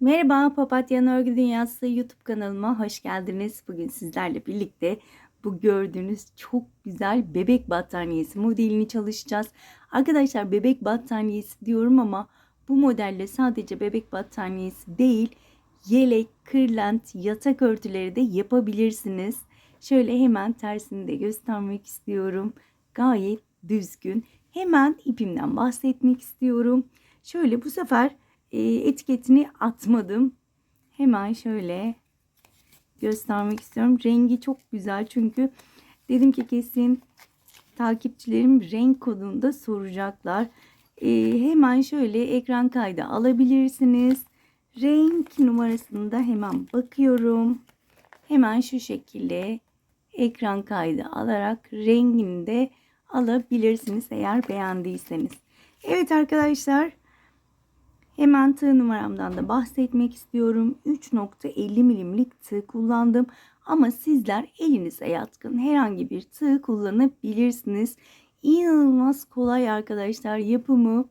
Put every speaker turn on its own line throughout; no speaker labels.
Merhaba Papatya Örgü Dünyası YouTube kanalıma hoş geldiniz. Bugün sizlerle birlikte bu gördüğünüz çok güzel bebek battaniyesi modelini çalışacağız. Arkadaşlar bebek battaniyesi diyorum ama bu modelle sadece bebek battaniyesi değil yelek, kırlent, yatak örtüleri de yapabilirsiniz. Şöyle hemen tersini de göstermek istiyorum. Gayet düzgün. Hemen ipimden bahsetmek istiyorum. Şöyle bu sefer etiketini atmadım. Hemen şöyle göstermek istiyorum. Rengi çok güzel çünkü dedim ki kesin takipçilerim renk kodunu da soracaklar. E, hemen şöyle ekran kaydı alabilirsiniz. Renk numarasını da hemen bakıyorum. Hemen şu şekilde ekran kaydı alarak rengini de alabilirsiniz eğer beğendiyseniz. Evet arkadaşlar Hemen tığ numaramdan da bahsetmek istiyorum. 3.50 milimlik tığ kullandım. Ama sizler elinize yatkın herhangi bir tığ kullanabilirsiniz. İnanılmaz kolay arkadaşlar yapımı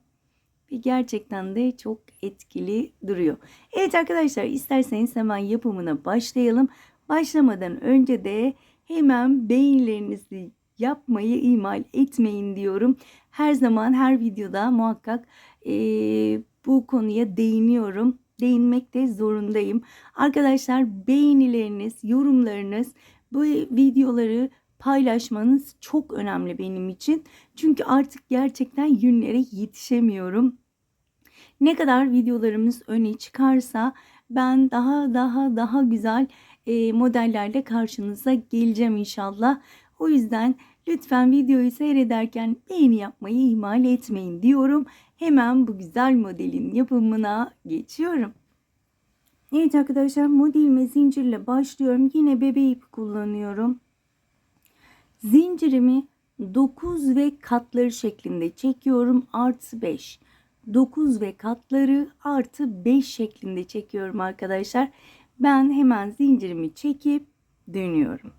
ve gerçekten de çok etkili duruyor. Evet arkadaşlar isterseniz hemen yapımına başlayalım. Başlamadan önce de hemen beğenilerinizi yapmayı ihmal etmeyin diyorum. Her zaman her videoda muhakkak ee, bu konuya değiniyorum. Değinmek de zorundayım. Arkadaşlar beğenileriniz, yorumlarınız, bu videoları paylaşmanız çok önemli benim için. Çünkü artık gerçekten yünlere yetişemiyorum. Ne kadar videolarımız öne çıkarsa ben daha daha daha güzel e, modellerle karşınıza geleceğim inşallah. O yüzden lütfen videoyu seyrederken beğeni yapmayı ihmal etmeyin diyorum. Hemen bu güzel modelin yapımına geçiyorum. Evet arkadaşlar modelime zincirle başlıyorum. Yine bebe ip kullanıyorum. Zincirimi 9 ve katları şeklinde çekiyorum. Artı 5. 9 ve katları artı 5 şeklinde çekiyorum arkadaşlar. Ben hemen zincirimi çekip dönüyorum.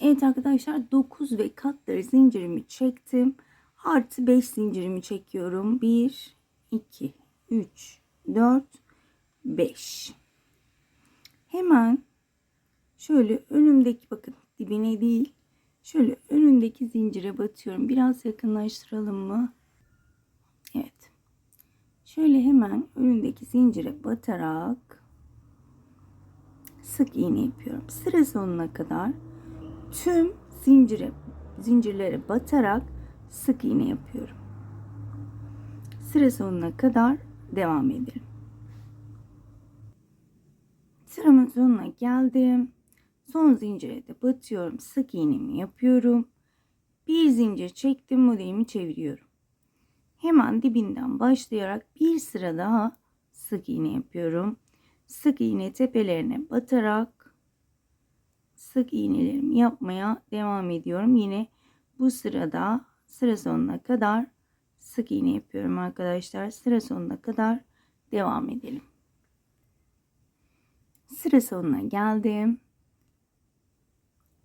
Evet arkadaşlar 9 ve katları zincirimi çektim. Artı 5 zincirimi çekiyorum. 1, 2, 3, 4, 5. Hemen şöyle önümdeki bakın dibine değil. Şöyle önündeki zincire batıyorum. Biraz yakınlaştıralım mı? Evet. Şöyle hemen önündeki zincire batarak sık iğne yapıyorum. Sıra sonuna kadar tüm zincire zincirlere batarak sık iğne yapıyorum. Sıra sonuna kadar devam edelim. Sıramın sonuna geldim. Son zincire de batıyorum. Sık iğnemi yapıyorum. Bir zincir çektim. Modelimi çeviriyorum. Hemen dibinden başlayarak bir sıra daha sık iğne yapıyorum. Sık iğne tepelerine batarak sık iğnelerimi yapmaya devam ediyorum. Yine bu sırada sıra sonuna kadar sık iğne yapıyorum arkadaşlar. Sıra sonuna kadar devam edelim. Sıra sonuna geldim.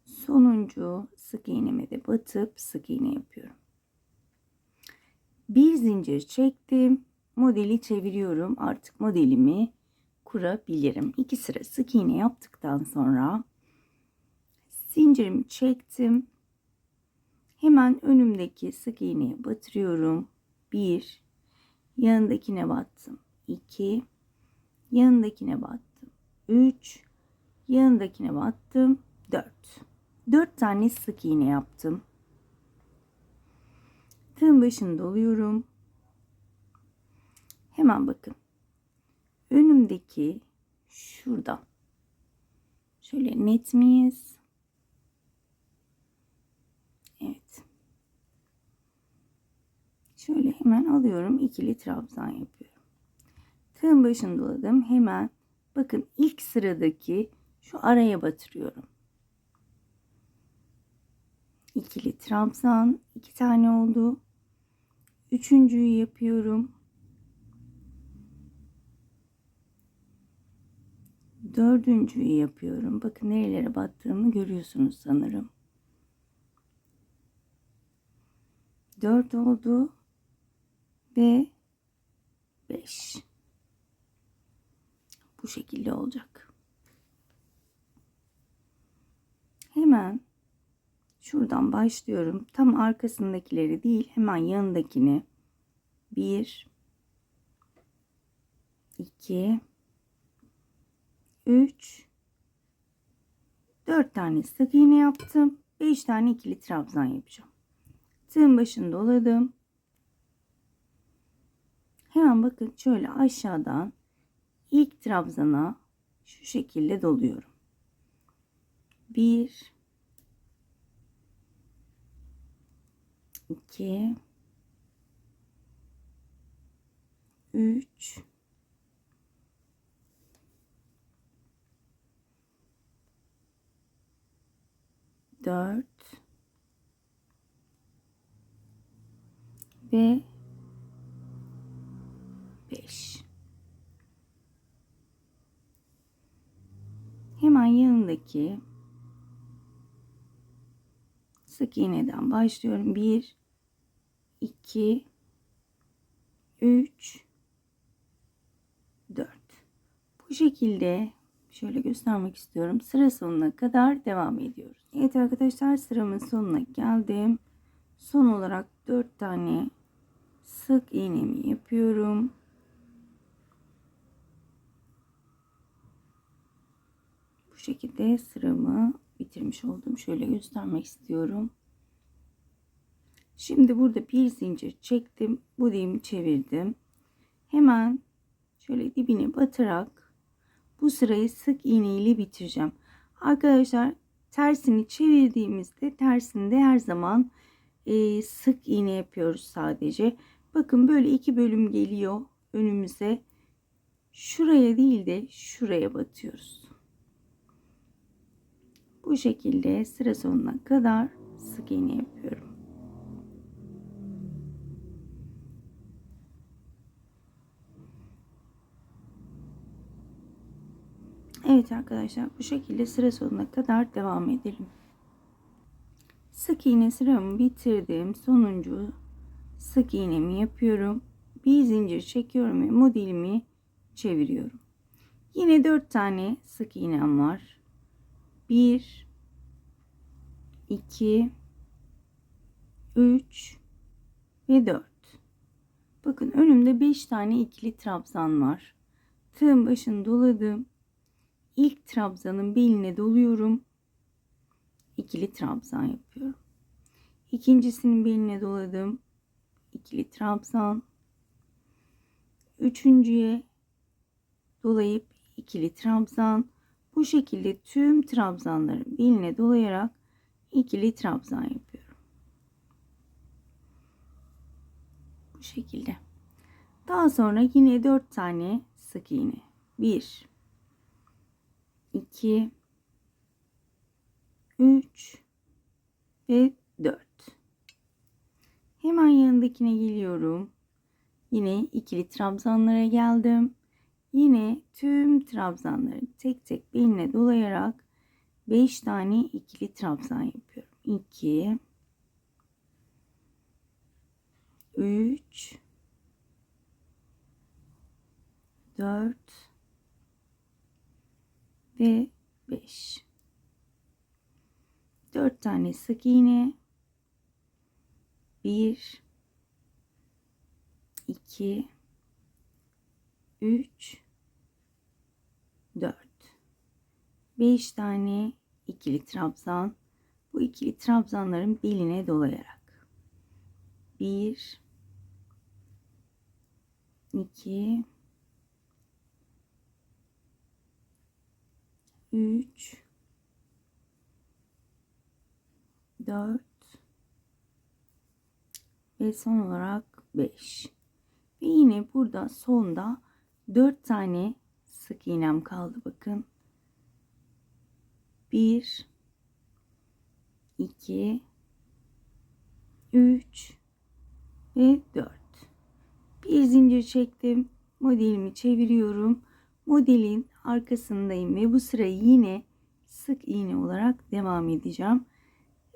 Sonuncu sık iğneme de batıp sık iğne yapıyorum. Bir zincir çektim. Modeli çeviriyorum. Artık modelimi kurabilirim. İki sıra sık iğne yaptıktan sonra zincirimi çektim. Hemen önümdeki sık iğneye batırıyorum. 1 yanındakine battım. 2 yanındakine battım. 3 yanındakine battım. 4 4 tane sık iğne yaptım. Tığın başını doluyorum. Hemen bakın. Önümdeki şurada. Şöyle net miyiz? Evet. Şöyle hemen alıyorum. ikili trabzan yapıyorum. Tığın başını doladım. Hemen bakın ilk sıradaki şu araya batırıyorum. İkili trabzan. iki tane oldu. Üçüncüyü yapıyorum. Dördüncüyü yapıyorum. Bakın nerelere battığımı görüyorsunuz sanırım. 4 oldu ve 5 Bu şekilde olacak. Hemen şuradan başlıyorum. Tam arkasındakileri değil, hemen yanındakini 1 2 3 4 tane sık iğne yaptım. 5 tane ikili trabzan yapacağım. Tığın başını doladım. Hemen bakın şöyle aşağıdan ilk trabzana şu şekilde doluyorum. 1 2 3 4 ve 5 hemen yanındaki sık iğneden başlıyorum. 1 2 3 4 bu şekilde şöyle göstermek istiyorum. Sıra sonuna kadar devam ediyoruz. Evet arkadaşlar sıramın sonuna geldim. Son olarak 4 tane sık iğnemi yapıyorum bu şekilde sıramı bitirmiş oldum şöyle göstermek istiyorum Şimdi burada bir zincir çektim. Bu dimi çevirdim. Hemen şöyle dibine batarak bu sırayı sık iğne ile bitireceğim. Arkadaşlar tersini çevirdiğimizde tersinde her zaman e, sık iğne yapıyoruz sadece. Bakın böyle iki bölüm geliyor önümüze. Şuraya değil de şuraya batıyoruz. Bu şekilde sıra sonuna kadar sık iğne yapıyorum. Evet arkadaşlar bu şekilde sıra sonuna kadar devam edelim. Sık iğne sıramı bitirdim. Sonuncu sık iğnemi yapıyorum. Bir zincir çekiyorum ve modelimi çeviriyorum. Yine 4 tane sık iğnem var. 1 2 3 ve 4. Bakın önümde 5 tane ikili trabzan var. Tığın başını doladım ilk trabzanın beline doluyorum. İkili trabzan yapıyorum. İkincisinin beline doladım. İkili trabzan. Üçüncüye dolayıp ikili trabzan. Bu şekilde tüm trabzanların beline dolayarak ikili trabzan yapıyorum. Bu şekilde. Daha sonra yine 4 tane sık iğne. 1 2 3 ve 4 hemen yanındakine geliyorum. Yine ikili trabzanlara geldim. Yine tüm trabzanları tek tek beline dolayarak 5 tane ikili trabzan yapıyorum. 2 3 4 ve 5 4 tane sık iğne 1 2 3 4 5 tane ikili trabzan. Bu ikili trabzanların beline dolayarak. 1 2 3 4 ve son olarak 5 ve yine burada sonda 4 tane sık iğnem kaldı bakın. 1 2 3 ve 4 bir zincir çektim. Modelimi çeviriyorum. Modelin arkasındayım ve bu sırayı yine sık iğne olarak devam edeceğim.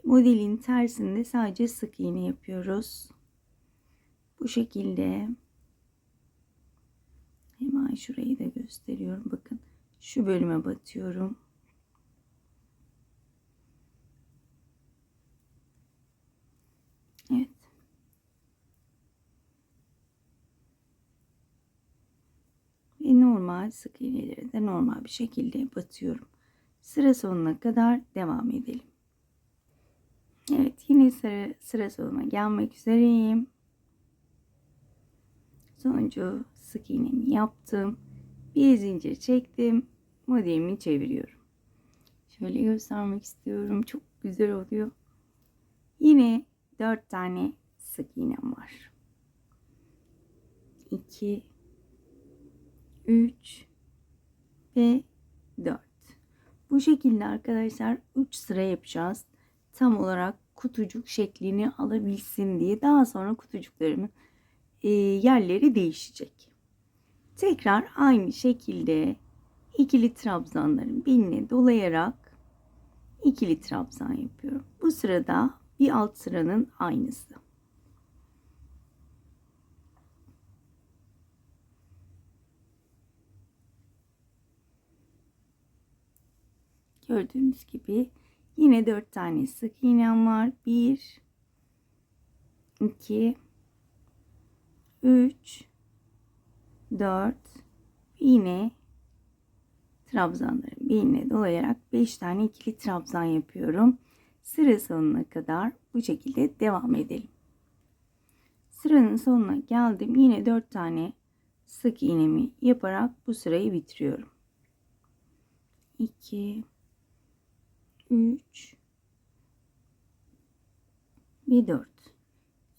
Modelin tersinde sadece sık iğne yapıyoruz. Bu şekilde Hemen şurayı da gösteriyorum. Bakın şu bölüme batıyorum. Evet. Ve normal sık iğneleri de normal bir şekilde batıyorum. Sıra sonuna kadar devam edelim. Evet yine sıra, sıra sonuna gelmek üzereyim. Sonuncu sık iğnemi yaptım. Bir zincir çektim. Modelimi çeviriyorum. Şöyle göstermek istiyorum. Çok güzel oluyor. Yine 4 tane sık iğnem var. 2 3 ve 4. Bu şekilde arkadaşlar 3 sıra yapacağız. Tam olarak kutucuk şeklini alabilsin diye. Daha sonra kutucuklarımın e, yerleri değişecek. Tekrar aynı şekilde ikili trabzanların beline dolayarak ikili trabzan yapıyorum. Bu sırada bir alt sıranın aynısı. Gördüğünüz gibi yine dört tane sık iğnem var. Bir, iki, üç, dört. Yine trabzanların birine dolayarak beş tane ikili trabzan yapıyorum. Sıra sonuna kadar bu şekilde devam edelim. Sıranın sonuna geldim. Yine dört tane sık iğnemi yaparak bu sırayı bitiriyorum. 2 3 ve 4.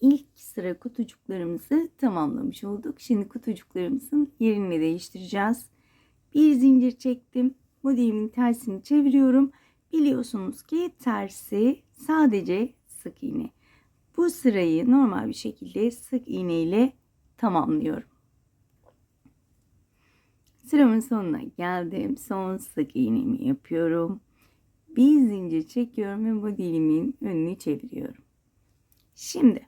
İlk sıra kutucuklarımızı tamamlamış olduk. Şimdi kutucuklarımızın yerini değiştireceğiz. Bir zincir çektim. Modelimin tersini çeviriyorum. Biliyorsunuz ki tersi sadece sık iğne. Bu sırayı normal bir şekilde sık iğne ile tamamlıyorum. Sıramın sonuna geldim. Son sık iğnemi yapıyorum. Bir zincir çekiyorum ve modelimin önünü çeviriyorum. Şimdi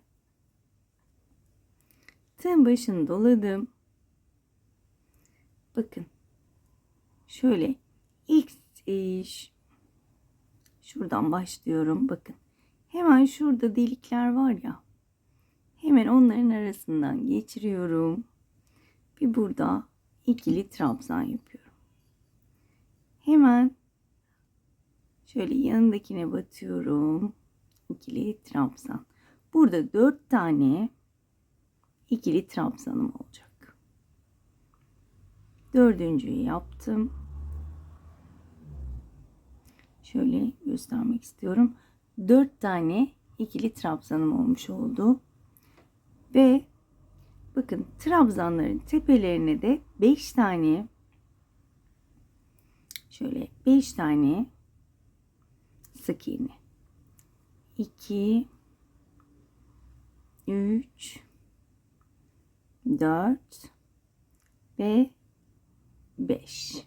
tığın başını doladım. Bakın şöyle ilk e, şuradan başlıyorum. Bakın hemen şurada delikler var ya. Hemen onların arasından geçiriyorum. Bir burada ikili trabzan yapıyorum. Hemen şöyle yanındakine batıyorum. İkili trabzan. Burada dört tane ikili trabzanım olacak. Dördüncüyü yaptım. Şöyle göstermek istiyorum. Dört tane ikili trabzanım olmuş oldu. Ve bakın trabzanların tepelerine de beş tane şöyle beş tane sık iğne. 2 3 4 ve 5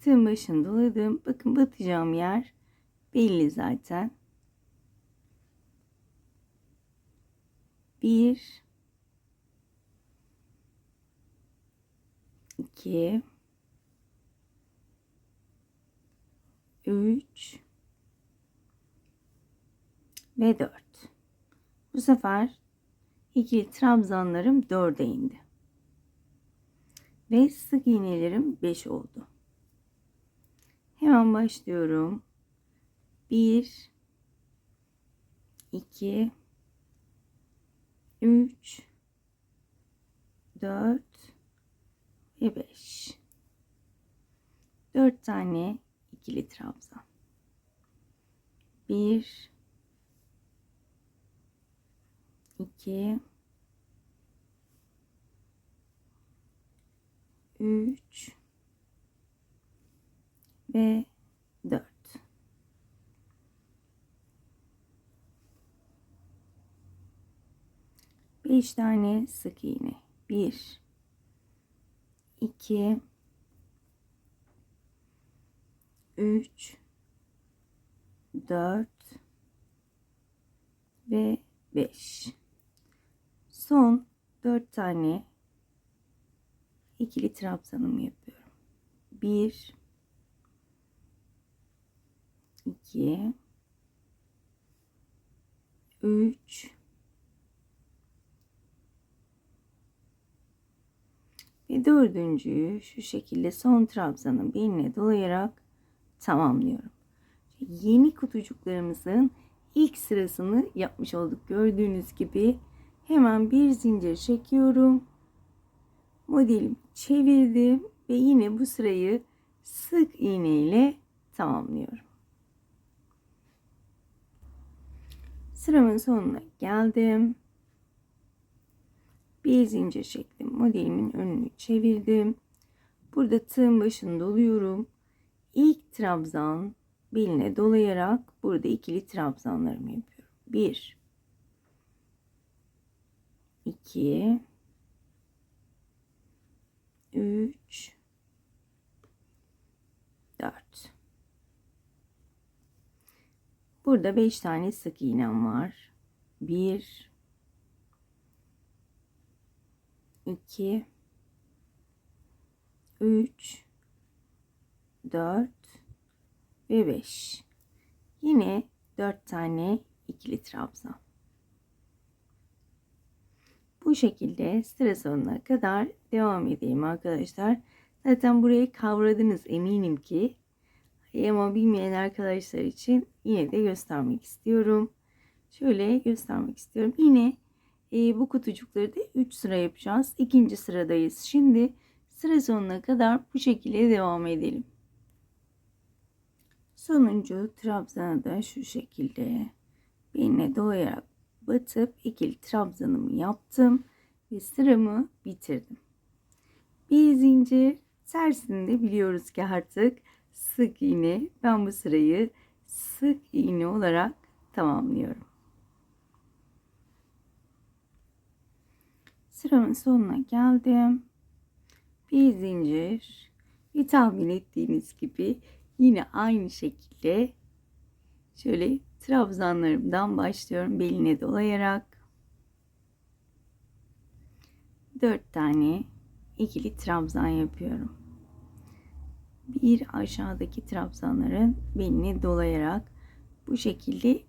tığın başını doladım. Bakın batacağım yer belli zaten. 1 2 3 ve 4 bu sefer ikili trabzanlarım 4'e indi. Ve sık iğnelerim 5 oldu. Hemen başlıyorum. 1 2 3 4 ve 5 4 tane ikili trabzan 1 2 3 ve 4 5 tane sık iğne. 1 2 3 4 ve 5 son 4 tane ikili trabzanımı yapıyorum. 1 2 3 ve dördüncüyü şu şekilde son trabzanın beline dolayarak tamamlıyorum. Yeni kutucuklarımızın ilk sırasını yapmış olduk. Gördüğünüz gibi hemen bir zincir çekiyorum. Modelimi çevirdim ve yine bu sırayı sık iğne ile tamamlıyorum. Sıramın sonuna geldim. Bir zincir çektim. Modelimin önünü çevirdim. Burada tığın başını doluyorum. İlk trabzan beline dolayarak burada ikili trabzanlarımı yapıyorum. 1 2 3 4 Burada 5 tane sık iğnem var. 1 2 3 4 ve 5. Yine 4 tane ikili trabzan. Bu şekilde sıra sonuna kadar devam edeyim arkadaşlar. Zaten burayı kavradınız eminim ki. Ama bilmeyen arkadaşlar için yine de göstermek istiyorum. Şöyle göstermek istiyorum. Yine e, bu kutucukları da 3 sıra yapacağız. İkinci sıradayız. Şimdi sıra sonuna kadar bu şekilde devam edelim. Sonuncu trabzanı da şu şekilde beline dolayarak batıp ikili trabzanımı yaptım ve sıramı bitirdim. Bir zincir tersinde biliyoruz ki artık sık iğne. Ben bu sırayı sık iğne olarak tamamlıyorum. Sıramın sonuna geldim. Bir zincir. Bir tahmin ettiğiniz gibi yine aynı şekilde şöyle trabzanlarımdan başlıyorum beline dolayarak. Dört tane ikili trabzan yapıyorum. Bir aşağıdaki trabzanların beline dolayarak bu şekilde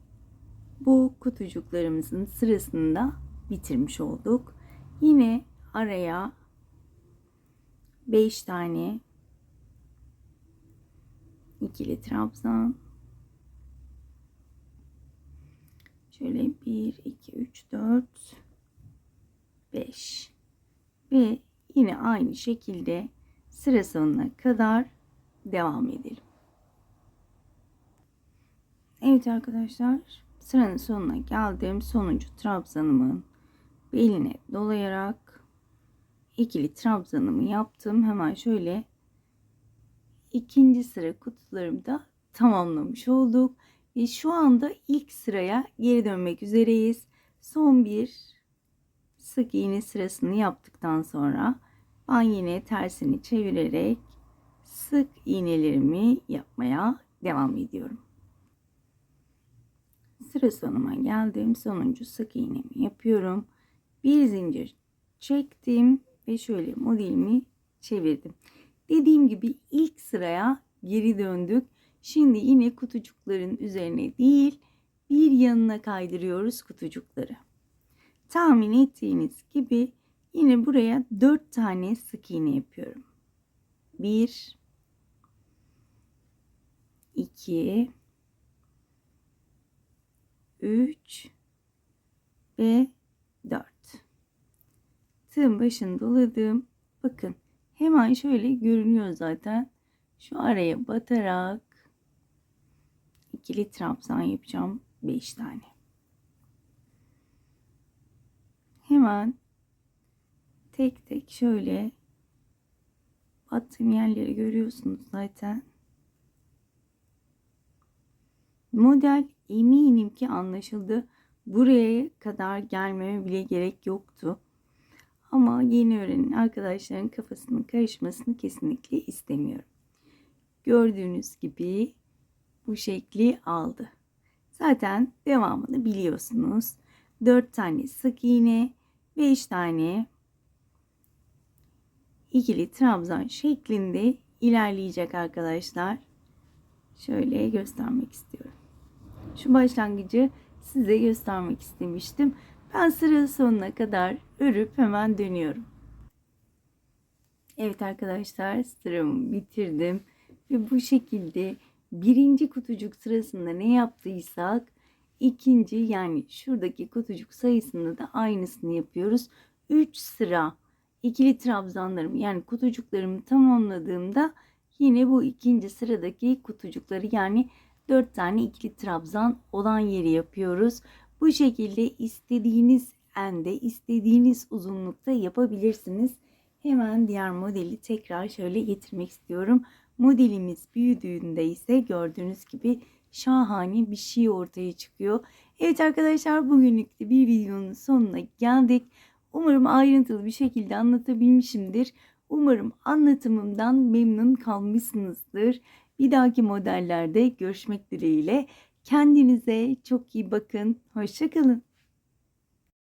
bu kutucuklarımızın sırasında bitirmiş olduk. Yine araya 5 tane ikili trabzan şöyle 1 2 3 4 5 ve yine aynı şekilde sıra sonuna kadar devam edelim. Evet arkadaşlar sıranın sonuna geldim. Sonuncu trabzanımın beline dolayarak ikili trabzanımı yaptım. Hemen şöyle ikinci sıra kutularımda tamamlamış olduk. Ve şu anda ilk sıraya geri dönmek üzereyiz. Son bir sık iğne sırasını yaptıktan sonra ben yine tersini çevirerek sık iğnelerimi yapmaya devam ediyorum. Sıra sonuma geldim. Sonuncu sık iğnemi yapıyorum. Bir zincir çektim ve şöyle modelimi çevirdim. Dediğim gibi ilk sıraya geri döndük. Şimdi yine kutucukların üzerine değil bir yanına kaydırıyoruz kutucukları. Tahmin ettiğiniz gibi yine buraya 4 tane sık iğne yapıyorum. 1 2 3 ve 4 tığın başını doladım bakın hemen şöyle görünüyor zaten şu araya batarak ikili trabzan yapacağım 5 tane hemen tek tek şöyle battığım yerleri görüyorsunuz zaten Model eminim ki anlaşıldı. Buraya kadar gelmeme bile gerek yoktu. Ama yeni öğrenen arkadaşların kafasının karışmasını kesinlikle istemiyorum. Gördüğünüz gibi bu şekli aldı. Zaten devamını biliyorsunuz. 4 tane sık iğne, 5 tane ikili trabzan şeklinde ilerleyecek arkadaşlar. Şöyle göstermek istiyorum. Şu başlangıcı size göstermek istemiştim. Ben sıra sonuna kadar örüp hemen dönüyorum. Evet arkadaşlar sıramı bitirdim. Ve bu şekilde birinci kutucuk sırasında ne yaptıysak ikinci yani şuradaki kutucuk sayısında da aynısını yapıyoruz. 3 sıra ikili trabzanlarımı yani kutucuklarımı tamamladığımda yine bu ikinci sıradaki kutucukları yani 4 tane ikili trabzan olan yeri yapıyoruz. Bu şekilde istediğiniz ende, istediğiniz uzunlukta yapabilirsiniz. Hemen diğer modeli tekrar şöyle getirmek istiyorum. Modelimiz büyüdüğünde ise gördüğünüz gibi şahane bir şey ortaya çıkıyor. Evet arkadaşlar bugünlük de bir videonun sonuna geldik. Umarım ayrıntılı bir şekilde anlatabilmişimdir. Umarım anlatımımdan memnun kalmışsınızdır. Bir dahaki modellerde görüşmek dileğiyle. Kendinize çok iyi bakın. Hoşçakalın.